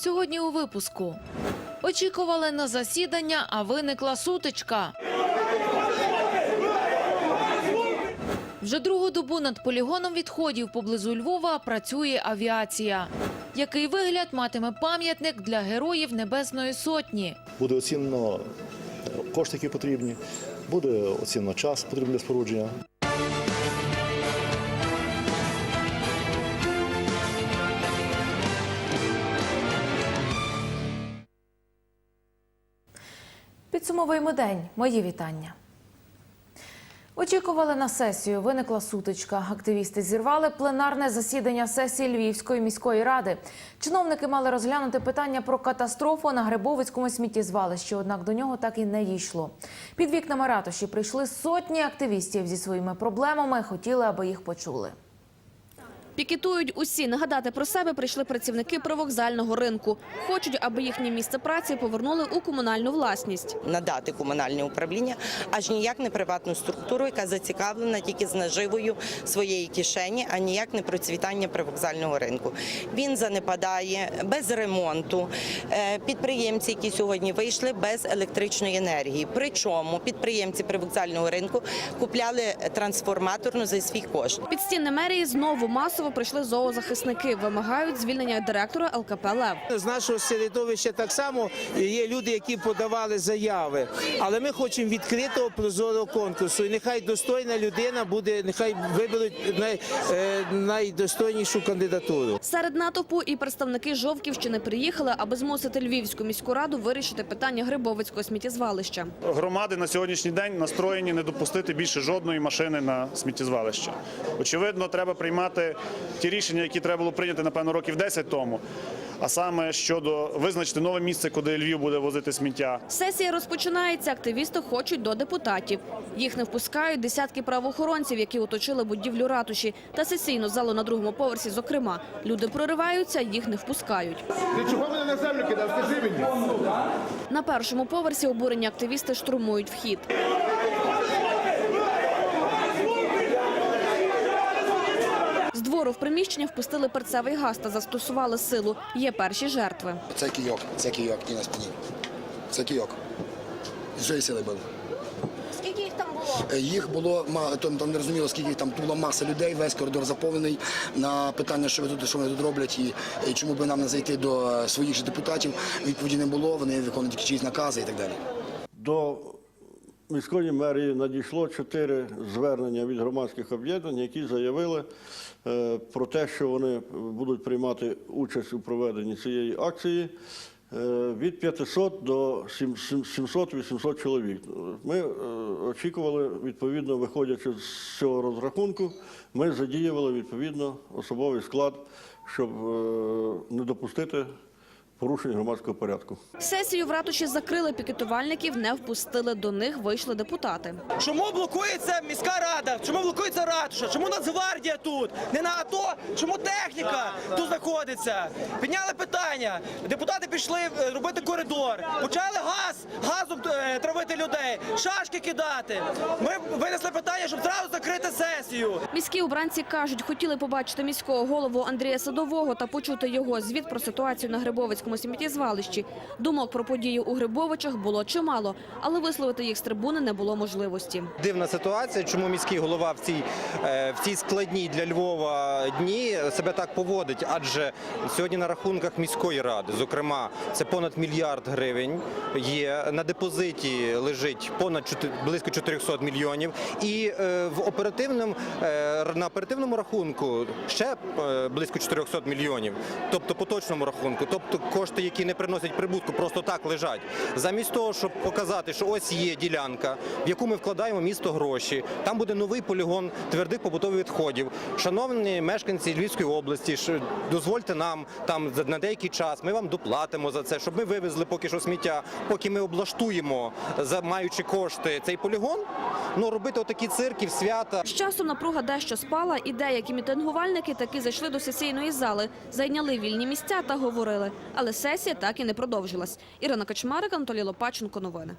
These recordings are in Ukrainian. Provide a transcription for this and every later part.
Сьогодні у випуску. Очікували на засідання, а виникла сутичка. Вже другу добу над полігоном відходів поблизу Львова працює авіація. Який вигляд матиме пам'ятник для героїв Небесної Сотні? Буде оцінено е, кошти, які потрібні, буде оцінено час потрібний для спорудження. Підсумовуємо день. Мої вітання. Очікували на сесію. Виникла сутичка. Активісти зірвали пленарне засідання сесії Львівської міської ради. Чиновники мали розглянути питання про катастрофу на Грибовицькому сміттєзвалищі, однак до нього так і не дійшло. Під вікнами ратуші прийшли сотні активістів зі своїми проблемами. Хотіли, аби їх почули. Пікетують усі. Нагадати про себе прийшли працівники привокзального ринку. Хочуть, аби їхнє місце праці повернули у комунальну власність. надати комунальне управління, аж ніяк не приватну структуру, яка зацікавлена тільки з наживою своєї кишені, а ніяк не процвітання привокзального ринку. Він занепадає без ремонту. Е, Підприємці, які сьогодні вийшли без електричної енергії. Причому підприємці привокзального ринку купляли трансформаторну за свій кошт. Під стіни мерії знову масово прийшли зоозахисники. Вимагають звільнення директора ЛКП «Лев». З нашого середовища так само є люди, які подавали заяви. Але ми хочемо відкритого прозорого конкурсу. І нехай достойна людина буде, нехай виберуть най, е, найдостойнішу кандидатуру. Серед натовпу і представники Жовківщини приїхали, аби змусити Львівську міську раду вирішити питання Грибовицького сміттєзвалища. Громади на сьогоднішній день настроєні не допустити більше жодної машини на сміттєзвалище. Очевидно, треба приймати ті рішення, які треба було прийняти, напевно, років 10 тому. А саме щодо визначити нове місце, куди Львів буде возити сміття. Сесія розпочинається. Активісти хочуть до депутатів. Їх не впускають десятки правоохоронців, які оточили будівлю ратуші та сесійну залу на другому поверсі. Зокрема, люди прориваються, їх не впускають. Ти чого мене на землю кидав? Скажи мені. На першому поверсі обурені активісти штурмують вхід. З в приміщення впустили перцевий газ та застосували силу. Є перші жертви. Це кійок, це кійок і на спині. Це кійок. З сили били. Скільки їх там було? Їх було там, там не розуміло, скільки їх там була маса людей, весь коридор заповнений. На питання, що ви тут, що вони тут роблять, і, і чому би нам не зайти до е, своїх же депутатів. Відповіді не було. Вони виконують чиїсь накази і так далі. До міської мерії надійшло чотири звернення від громадських об'єднань, які заявили е, про те, що вони будуть приймати участь у проведенні цієї акції. е, Від 500 до 700-800 чоловік. Ми е, очікували, відповідно, виходячи з цього розрахунку, ми задіювали відповідно особовий склад, щоб не допустити порушень громадського порядку. Сесію в ратуші закрили пікетувальників, не впустили. До них вийшли депутати. Чому блокується міська рада? Чому блокується ратуша? Чому Нацгвардія тут? Не на АТО? Чому техніка тут знаходиться? Підняли питання. Депутати пішли е, робити коридор. Почали газ, газом е, травити людей, шашки кидати. Ми винесли питання, щоб зразу закрити сесію. Міські обранці кажуть, хотіли побачити міського голову Андрія Садового та почути його звіт про ситуацію на Грибовицькому сміттєзвалищі. Думок про подію у Грибовичах було чимало, але висловити їх з трибуни не було можливості. Дивна ситуація, чому міський голова в цій, е, в цій складній для Львова дні себе так поводить, адже сьогодні на рахунках міської ради, зокрема, це понад мільярд гривень є на депозиті лежить понад чотир- близько 400 мільйонів, і е, в оперативному е, на оперативному рахунку ще близько 400 мільйонів, тобто поточному рахунку, тобто кошти, які не приносять прибутку, просто так лежать. Замість того, щоб показати, що ось є ділянка, в яку ми вкладаємо місто гроші, там буде новий полігон твердих побутових відходів. Шановні мешканці Львівської області, дозвольте нам там на деякий час. Ми вам доплатимо за це, щоб ми вивезли поки що сміття, поки ми облаштуємо, маючи кошти цей полігон. Ну робити отакі цирки свята. З часом напруга дещо спала, і деякі мітингувальники таки зайшли до сесійної зали, зайняли вільні місця та говорили. Але сесія так і не продовжилась. Ірина Качмарик, Анатолій Лопаченко. Новини.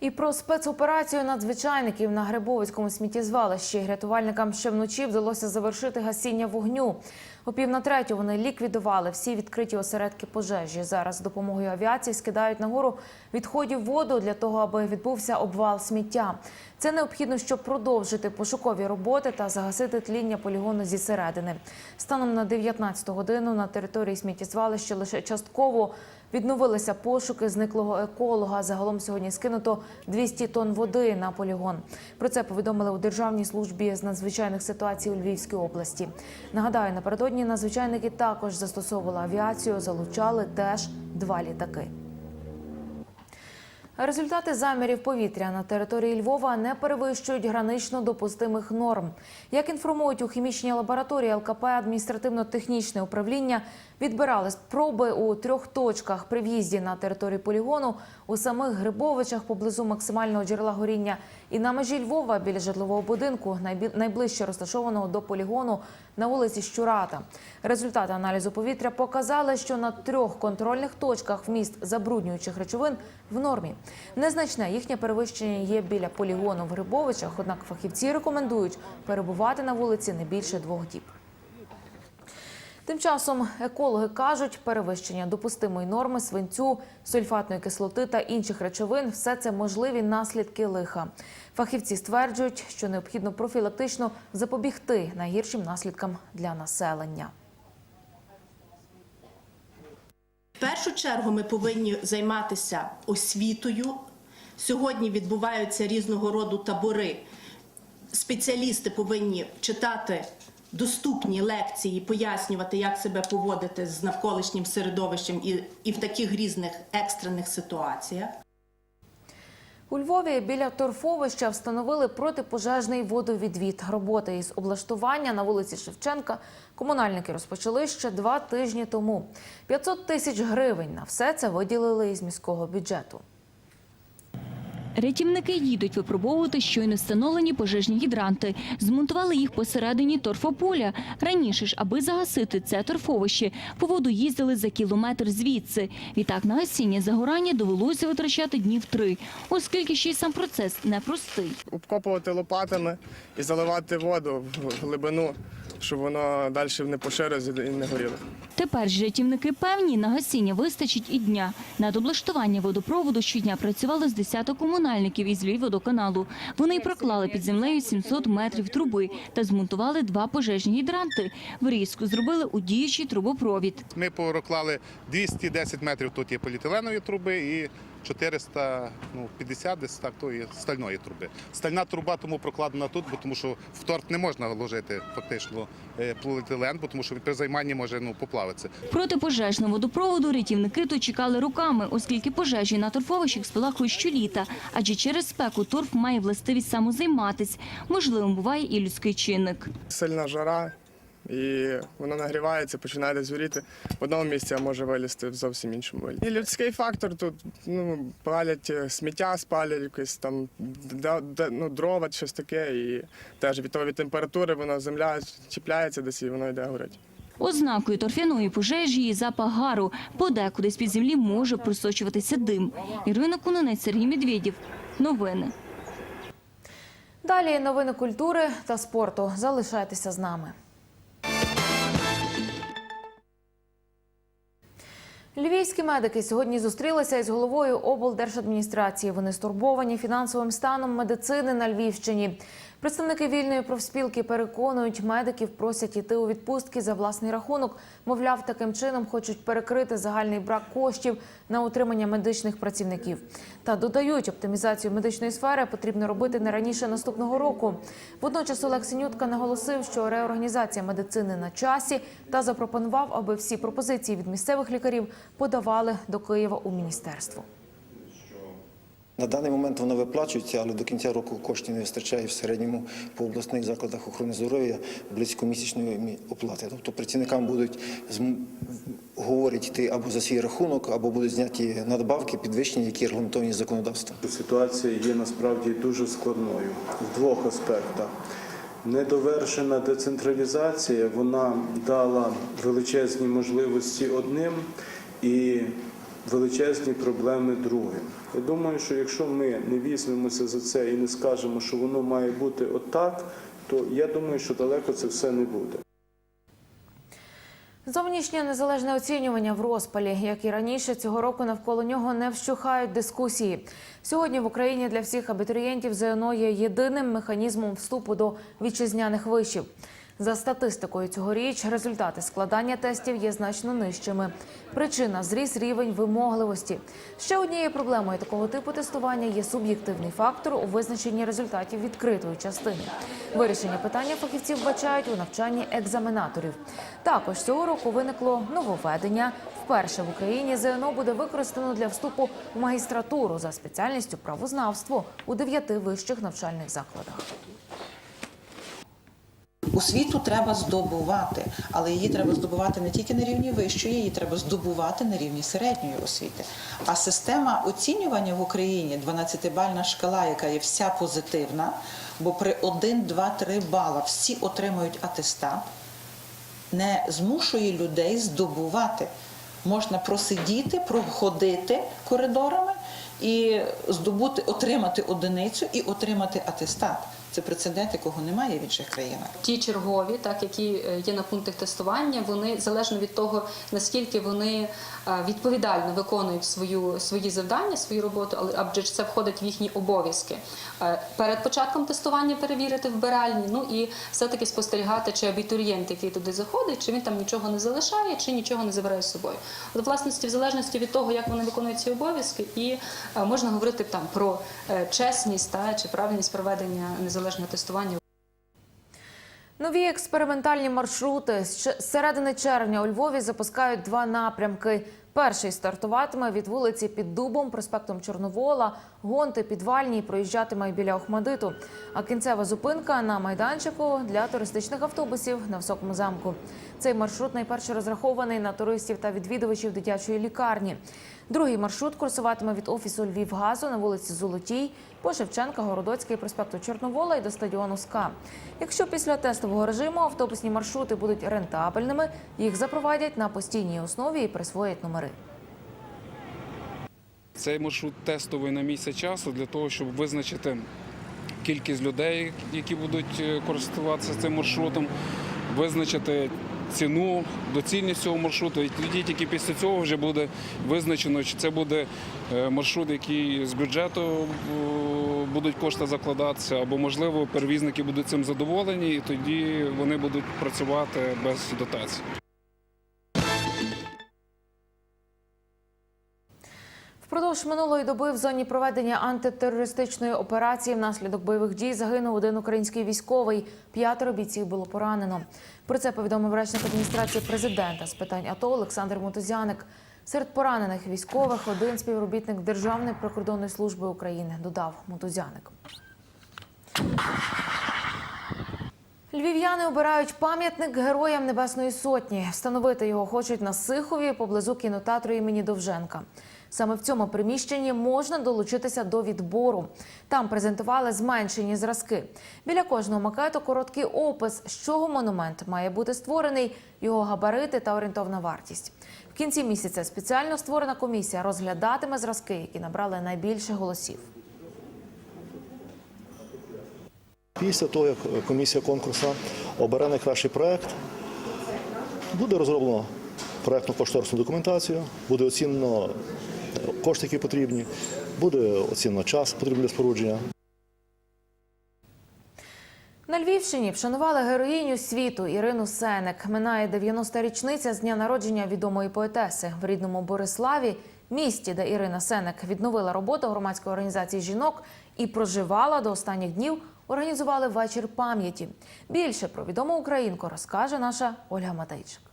І про спецоперацію надзвичайників на Грибовицькому сміттєзвалищі рятувальникам ще вночі вдалося завершити гасіння вогню. О пів на третю вони ліквідували всі відкриті осередки пожежі. Зараз з допомогою авіації скидають нагору відходів воду для того, аби відбувся обвал сміття. Це необхідно, щоб продовжити пошукові роботи та загасити тління полігону зі середини. Станом на 19 годину на території сміттєзвалища лише частково Відновилися пошуки зниклого еколога. Загалом сьогодні скинуто 200 тонн води на полігон. Про це повідомили у Державній службі з надзвичайних ситуацій у Львівській області. Нагадаю, напередодні надзвичайники також застосовували авіацію, залучали теж два літаки. Результати замірів повітря на території Львова не перевищують гранично допустимих норм. Як інформують у хімічній лабораторії ЛКП адміністративно-технічне управління, відбирали спроби у трьох точках при в'їзді на територію полігону у самих Грибовичах поблизу максимального джерела горіння і на межі Львова біля житлового будинку, найближче розташованого до полігону на вулиці Щурата. Результати аналізу повітря показали, що на трьох контрольних точках вміст забруднюючих речовин в нормі. Незначне їхнє перевищення є біля полігону в Грибовичах, однак фахівці рекомендують перебувати на вулиці не більше двох діб. Тим часом екологи кажуть, перевищення допустимої норми свинцю, сульфатної кислоти та інших речовин все це можливі наслідки лиха. Фахівці стверджують, що необхідно профілактично запобігти найгіршим наслідкам для населення. В першу чергу ми повинні займатися освітою. Сьогодні відбуваються різного роду табори. Спеціалісти повинні читати доступні лекції, пояснювати, як себе поводити з навколишнім середовищем і, і в таких різних екстрених ситуаціях. У Львові біля торфовища встановили протипожежний водовідвід. Роботи із облаштування на вулиці Шевченка комунальники розпочали ще два тижні тому. 500 тисяч гривень на все це виділили із міського бюджету. Рятівники їдуть випробовувати щойно встановлені пожежні гідранти. Змонтували їх посередині торфополя. Раніше ж, аби загасити це торфовище, по воду їздили за кілометр звідси. Відтак на гасіння загорання довелося витрачати днів три, оскільки ще й сам процес непростий. обкопувати лопатами і заливати воду в глибину, щоб воно далі не поширилося і не горіло. Тепер ж рятівники певні, на гасіння вистачить і дня. Над облаштування водопроводу щодня працювали з десяток комунальників із Львівводоканалу. Вони й проклали під землею 700 метрів труби та змонтували два пожежні гідранти. Врізку зробили у діючий трубопровід. Ми проклали 210 метрів тут є поліетиленові труби і 450 ну, 50 десь так тої стальної труби. Стальна труба тому прокладена тут, бо тому що в торт не можна вложити фактично е, поліетилен, бо тому що при займанні може ну, поплавитися. Протипожежного водопроводу рятівники то чекали руками, оскільки пожежі на торфовищах спалахують щоліта, адже через спеку торф має властивість самозайматись. Можливим буває і людський чинник. Сильна жара, і воно нагрівається, починає десь горіти в одному місці, а може вилізти в зовсім іншому. І людський фактор тут ну, палять е, сміття, спалять якось там ну, дрова, щось таке, і теж від того від температури воно земля чіпляється десь і воно йде горить. Ознакою торфяної пожежі є запах гару. Подекуди з-під землі може просочуватися дим. Ірина Кунинець, Сергій Медведєв. Новини. Далі новини культури та спорту. Залишайтеся з нами. Львівські медики сьогодні зустрілися із головою облдержадміністрації. Вони стурбовані фінансовим станом медицини на Львівщині. Представники вільної профспілки переконують, медиків просять іти у відпустки за власний рахунок. Мовляв, таким чином хочуть перекрити загальний брак коштів на утримання медичних працівників. Та додають, оптимізацію медичної сфери потрібно робити не раніше наступного року. Водночас Олег Синютка наголосив, що реорганізація медицини на часі та запропонував, аби всі пропозиції від місцевих лікарів подавали до Києва у міністерство. На даний момент воно виплачується, але до кінця року коштів не вистачає в середньому по обласних закладах охорони здоров'я близько місячної мі- оплати. Тобто працівникам будуть говорять йти або за свій рахунок, або будуть зняті надбавки, підвищення, які регламентовані законодавством. Ситуація є насправді дуже складною в двох аспектах. Недовершена децентралізація вона дала величезні можливості одним і величезні проблеми другим. Я думаю, що якщо ми не візьмемося за це і не скажемо, що воно має бути отак, то я думаю, що далеко це все не буде. Зовнішнє незалежне оцінювання в розпалі, як і раніше, цього року навколо нього не вщухають дискусії. Сьогодні в Україні для всіх абітурієнтів ЗНО є єдиним механізмом вступу до вітчизняних вишів. За статистикою цьогоріч результати складання тестів є значно нижчими. Причина зріс рівень вимогливості. Ще однією проблемою такого типу тестування є суб'єктивний фактор у визначенні результатів відкритої частини. Вирішення питання фахівці вбачають у навчанні екзаменаторів. Також цього року виникло нововведення. Вперше в Україні ЗНО буде використано для вступу в магістратуру за спеціальністю правознавство у дев'яти вищих навчальних закладах. Освіту треба здобувати, але її треба здобувати не тільки на рівні вищої, її треба здобувати на рівні середньої освіти. А система оцінювання в Україні 12-бальна шкала, яка є вся позитивна, бо при 1, 2, 3 бала всі отримують атестат, не змушує людей здобувати. Можна просидіти, проходити коридорами і здобути, отримати одиницю і отримати атестат. Це прецедент, якого немає в інших країнах. Ті чергові, так які е, є на пунктах тестування, вони залежно від того, наскільки вони е, відповідально виконують свою свої завдання, свою роботу, але адже це входить в їхні обов'язки. Е, Перед початком тестування перевірити вбиральні, ну і все-таки спостерігати, чи абітурієнт, який туди заходить, чи він там нічого не залишає, чи нічого не забирає з собою. От, власності, в залежності від того, як вони виконують ці обов'язки, і можна говорити там про чесність та чи правильність проведення незалежного тестування. Нові експериментальні маршрути з середини червня у Львові запускають два напрямки. Перший стартуватиме від вулиці під Дубом, проспектом Чорновола, гонти підвальні проїжджатиме біля Охмадиту. А кінцева зупинка на майданчику для туристичних автобусів на високому замку. Цей маршрут найперше розрахований на туристів та відвідувачів дитячої лікарні. Другий маршрут курсуватиме від офісу Львівгазу на вулиці Золотій по Шевченка, Городоцький, проспекту Чорновола і до стадіону СКА. Якщо після тестового режиму автобусні маршрути будуть рентабельними, їх запровадять на постійній основі і присвоять номери. Цей маршрут тестовий на місяць часу для того, щоб визначити кількість людей, які будуть е, користуватися цим маршрутом, визначити ціну, доцільність цього маршруту. І тоді тільки після цього вже буде визначено, чи це буде е, маршрут, який з бюджету е, будуть кошти закладатися, або можливо перевізники будуть цим задоволені, і тоді вони будуть працювати без дотацій. Впродовж минулої доби в зоні проведення антитерористичної операції внаслідок бойових дій загинув один український військовий. П'ятеро бійців було поранено. Про це повідомив речник адміністрації президента з питань АТО Олександр Мотузяник. Серед поранених військових один співробітник Державної прикордонної служби України, додав Мотузяник. Львів'яни обирають пам'ятник героям Небесної Сотні. Встановити його хочуть на Сихові поблизу кінотеатру імені Довженка. Саме в цьому приміщенні можна долучитися до відбору. Там презентували зменшені зразки. Біля кожного макету короткий опис, з чого монумент має бути створений, його габарити та орієнтовна вартість. В кінці місяця спеціально створена комісія розглядатиме зразки, які набрали найбільше голосів. Після того, як комісія конкурсу обере найкращий проект, буде розроблено проектну кошторисну документацію, буде оцінено кошти, які потрібні, буде оцінено час потрібний для спорудження. На Львівщині вшанували героїню світу Ірину Сенек. Минає 90-та річниця з дня народження відомої поетеси в рідному Бориславі, місті, де Ірина Сенек відновила роботу громадської організації жінок і проживала до останніх днів. Організували вечір пам'яті. Більше про відому українку розкаже наша Ольга Матейчик.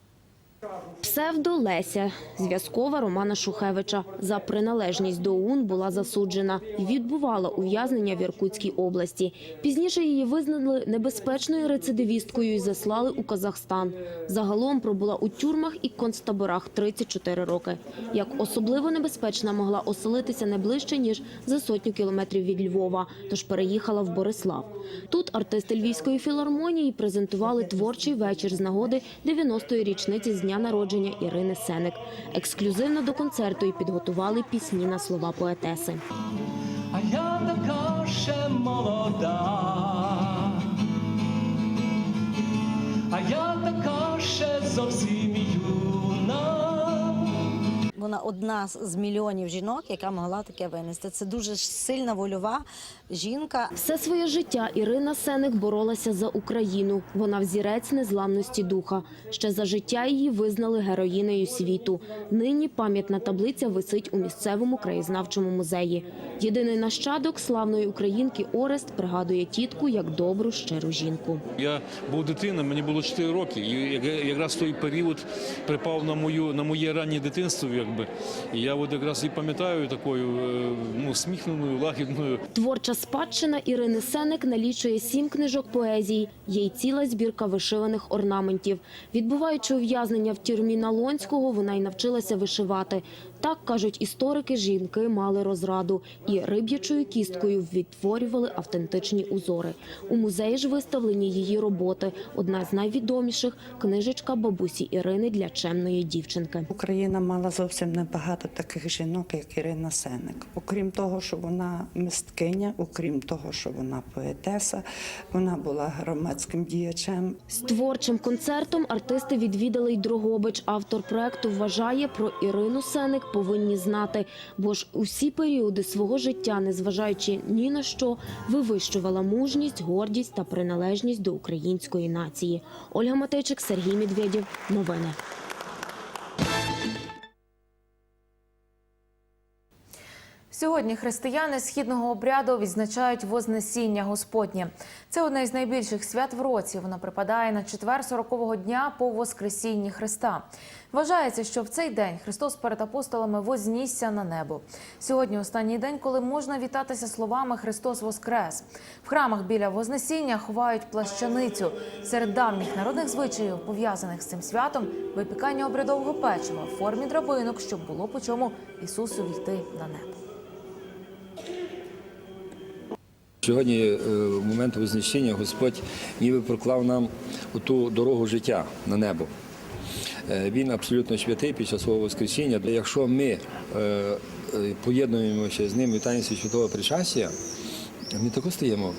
Псевдо Леся, зв'язкова Романа Шухевича. За приналежність до ОУН була засуджена і відбувала ув'язнення в Іркутській області. Пізніше її визнали небезпечною рецидивісткою і заслали у Казахстан. Загалом пробула у тюрмах і концтаборах 34 роки. Як особливо небезпечна могла оселитися не ближче, ніж за сотню кілометрів від Львова, тож переїхала в Борислав. Тут артисти Львівської філармонії презентували творчий вечір з нагоди 90-ї річниці з дня народження Ірини Сеник. Ексклюзивно до концерту і підготували пісні на слова поетеси. А я така ще молода. А я така ще зовсім. Вона одна з мільйонів жінок, яка могла таке винести. Це дуже сильна вольова жінка. Все своє життя Ірина Сеник боролася за Україну. Вона взірець незламності духа. Ще за життя її визнали героїнею світу. Нині пам'ятна таблиця висить у місцевому краєзнавчому музеї. Єдиний нащадок славної українки Орест пригадує тітку як добру щиру жінку. Я був дитина, мені було 4 роки, і як- якраз той період припав на мою на моє раннє дитинство, якби. І я от якраз і пам'ятаю такою е, ну, сміхненою, лагідною. Творча спадщина Ірини Сеник налічує сім книжок поезії. Є й ціла збірка вишиваних орнаментів. Відбуваючи ув'язнення в тюрмі Налонського, вона й навчилася вишивати. Так кажуть історики, жінки мали розраду і риб'ячою кісткою відтворювали автентичні узори. У музеї ж виставлені її роботи. Одна з найвідоміших книжечка бабусі Ірини для чемної дівчинки. Україна мала зовсім небагато таких жінок, як Ірина Сеник. Окрім того, що вона мисткиня, окрім того, що вона поетеса, вона була громадським діячем. З творчим концертом артисти відвідали й Дрогобич. Автор проекту вважає про Ірину Сеник повинні знати, бо ж усі періоди свого життя, незважаючи ні на що, вивищувала мужність, гордість та приналежність до української нації. Ольга Матейчик, Сергій Медведєв. Новини. Сьогодні християни східного обряду відзначають Вознесіння Господнє. Це одне із найбільших свят в році. Воно припадає на четвер 40-го дня по Воскресінні Христа. Вважається, що в цей день Христос перед апостолами вознісся на небо. Сьогодні останній день, коли можна вітатися словами Христос Воскрес. В храмах біля Вознесіння ховають плащаницю. Серед давніх народних звичаїв, пов'язаних з цим святом, випікання обрядового печива в формі драбинок, щоб було по чому Ісусу війти на небо. Сьогодні, е, в момент Вознесіння, Господь ніби проклав нам ту дорогу життя на небо. Е, Він абсолютно святий після свого Воскресіння. Якщо ми е, поєднуємося з ним в таїнстві святого причастя, ми також стаємо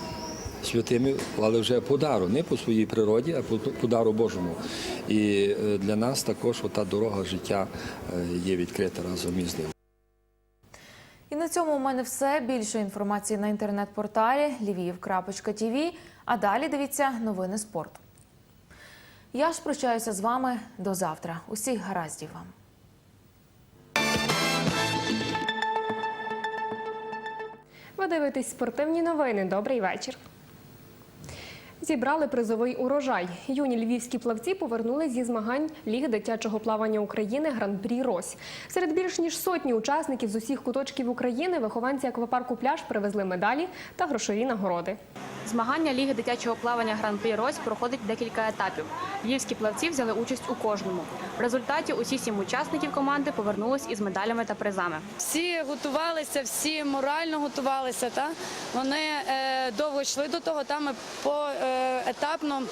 святими, але вже по дару, не по своїй природі, а по, дару Божому. І для нас також та дорога життя є відкрита разом із ним. І на цьому у мене все. Більше інформації на інтернет-порталі lviv.tv. А далі дивіться новини спорту. Я ж прощаюся з вами до завтра. Усіх гараздів вам. Ви дивитесь спортивні новини. Добрий вечір. Зібрали призовий урожай. Юні львівські плавці повернулись зі змагань Ліги дитячого плавання України Гран-прі Рось. Серед більш ніж сотні учасників з усіх куточків України вихованці аквапарку пляж привезли медалі та грошові нагороди. Змагання Ліги дитячого плавання Гран-прі Рось проходить декілька етапів. Львівські плавці взяли участь у кожному. В результаті усі сім учасників команди повернулись із медалями та призами. Всі готувалися, всі морально готувалися. Та? Вони е, довго йшли до того, та ми по е, етапно.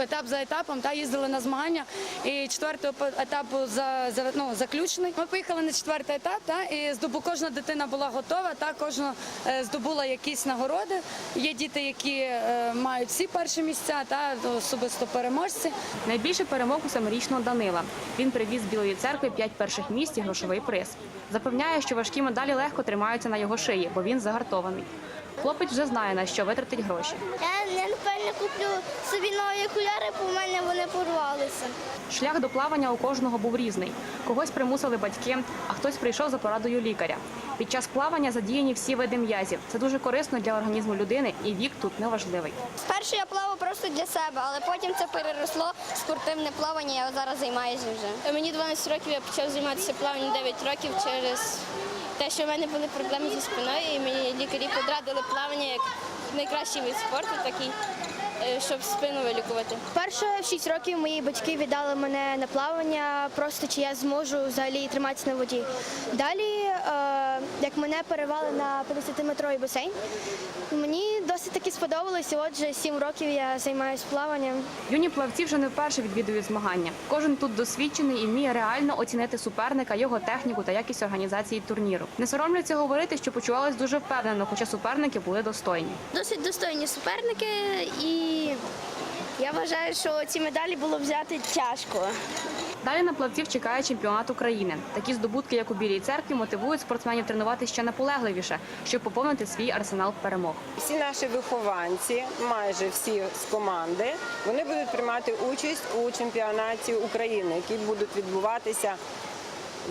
Етап за етапом та їздили на змагання, і четвертий етап був за, за ну, заключний. Ми поїхали на четвертий етап, та і здобу кожна дитина була готова. Та кожна е, здобула якісь нагороди. Є діти, які е, мають всі перші місця, та особисто переможці. Найбільше перемог у семирічного Данила. Він привіз з Білої церкви п'ять перших місць і грошовий приз. Запевняє, що важкі медалі легко тримаються на його шиї, бо він загартований. Хлопець вже знає, на що витратить гроші. Я, я напевно куплю собі нові окуляри, бо в мене вони порвалися. Шлях до плавання у кожного був різний. Когось примусили батьки, а хтось прийшов за порадою лікаря. Під час плавання задіяні всі види м'язів. Це дуже корисно для організму людини, і вік тут не важливий. Спершу я плавав просто для себе, але потім це переросло в спортивне плавання. Я зараз займаюся вже. Мені 12 років я почав займатися плаванням 9 років через те, що в мене були проблеми зі спиною, і мені лікарі подрадили плавання як найкращий вид спорту, такий, щоб спину вилікувати. Перше в 6 років мої батьки віддали мене на плавання, просто чи я зможу взагалі триматися на воді. Далі, е, як мене перевели на 50-метровий басейн, мені досить таки сподобалось. і Отже, сім років я займаюся плаванням. Юні плавці вже не вперше відвідують змагання. Кожен тут досвідчений і вміє реально оцінити суперника, його техніку та якість організації турніру. Не соромляться говорити, що почувались дуже впевнено, хоча суперники були достойні. Досить достойні суперники, і я вважаю, що ці медалі було взяти тяжко. Далі на плавців чекає чемпіонат України. Такі здобутки, як у Білій церкві, мотивують спортсменів тренувати ще наполегливіше, щоб поповнити свій арсенал перемог. Всі наші вихованці, майже всі з команди, вони будуть приймати участь у чемпіонаті України, який будуть відбуватися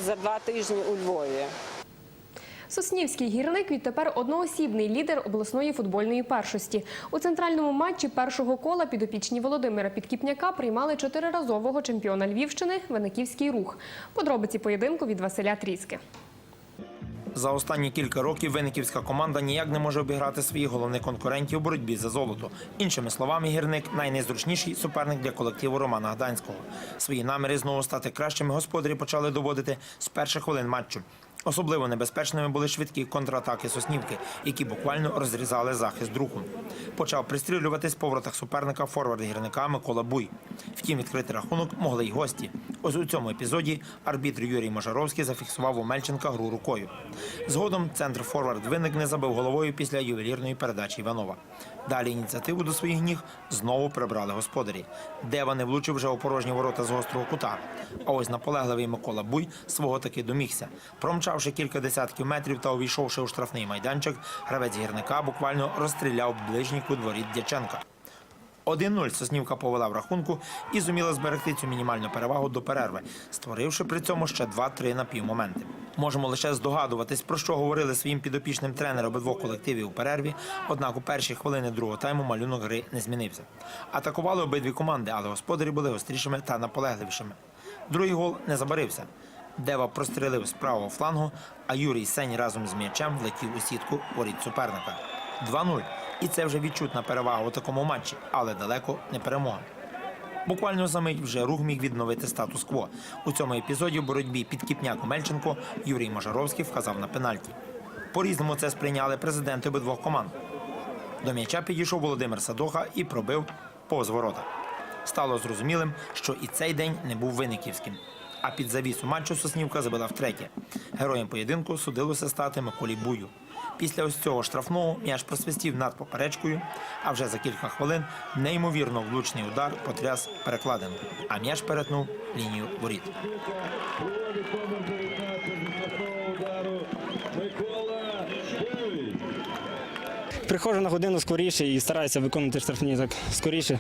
за два тижні у Львові. Соснівський гірник відтепер одноосібний лідер обласної футбольної першості. У центральному матчі першого кола підопічні Володимира Підкіпняка приймали чотириразового чемпіона Львівщини Вениківський рух. Подробиці поєдинку від Василя Тріски. За останні кілька років виниківська команда ніяк не може обіграти своїх головних конкурентів у боротьбі за золото. Іншими словами, гірник найнезручніший суперник для колективу Романа Гданського. Свої наміри знову стати кращими господарі почали доводити з перших хвилин матчу. Особливо небезпечними були швидкі контратаки Соснівки, які буквально розрізали захист друку. Почав пристрілюватись в поворотах суперника форвард гірника Микола Буй. Втім, відкрити рахунок могли й гості. Ось у цьому епізоді арбітр Юрій Можаровський зафіксував у Мельченка гру рукою. Згодом центр форвард виник не забив головою після ювелірної передачі Іванова. Далі ініціативу до своїх ніг знову прибрали господарі. Дева не влучив вже у порожні ворота з гострого кута. А ось наполегливий Микола Буй свого таки домігся. Промчавши кілька десятків метрів та увійшовши у штрафний майданчик, гравець гірника буквально розстріляв ближній кут воріт Дяченка. 1-0 Соснівка повела в рахунку і зуміла зберегти цю мінімальну перевагу до перерви, створивши при цьому ще 2-3 напівмоменти. Можемо лише здогадуватись, про що говорили своїм підопічним тренери обидвох колективів у перерві. Однак у перші хвилини другого тайму малюнок гри не змінився. Атакували обидві команди, але господарі були гострішими та наполегливішими. Другий гол не забарився. Дева прострілив з правого флангу, а Юрій Сень разом з м'ячем влетів у сітку воріт суперника. 2-0. І це вже відчутна перевага у такому матчі, але далеко не перемога. Буквально за мить вже рух міг відновити статус-кво. У цьому епізоді в боротьбі під Кіпняку Мельченко Юрій Можаровський вказав на пенальті. По-різному це сприйняли президенти обидвох команд. До м'яча підійшов Володимир Садоха і пробив повз ворота. Стало зрозумілим, що і цей день не був виниківським. А під завісу матчу Соснівка забила втретє. Героєм поєдинку судилося стати Миколі Бую. Після ось цього штрафного м'яч просвистів над поперечкою, а вже за кілька хвилин неймовірно влучний удар потряс перекладину, а м'яч перетнув лінію воріт. Приходжу на годину скоріше і стараюся виконувати штрафні так скоріше.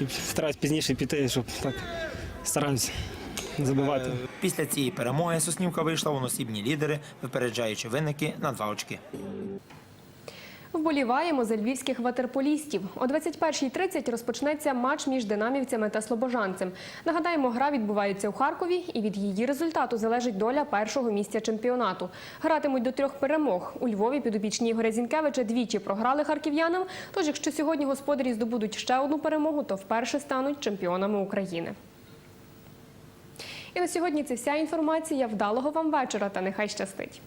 І стараюсь пізніше піти, щоб так стараюся забивати. Після цієї перемоги Соснівка вийшла в носібні лідери, випереджаючи винники на два очки. Вболіваємо за львівських ватерполістів. О 21.30 розпочнеться матч між динамівцями та слобожанцем. Нагадаємо, гра відбувається у Харкові, і від її результату залежить доля першого місця чемпіонату. Гратимуть до трьох перемог. У Львові підопічні Ігоря Зінкевича двічі програли харків'янам. Тож, якщо сьогодні господарі здобудуть ще одну перемогу, то вперше стануть чемпіонами України. І на сьогодні це вся інформація. Вдалого вам вечора та нехай щастить.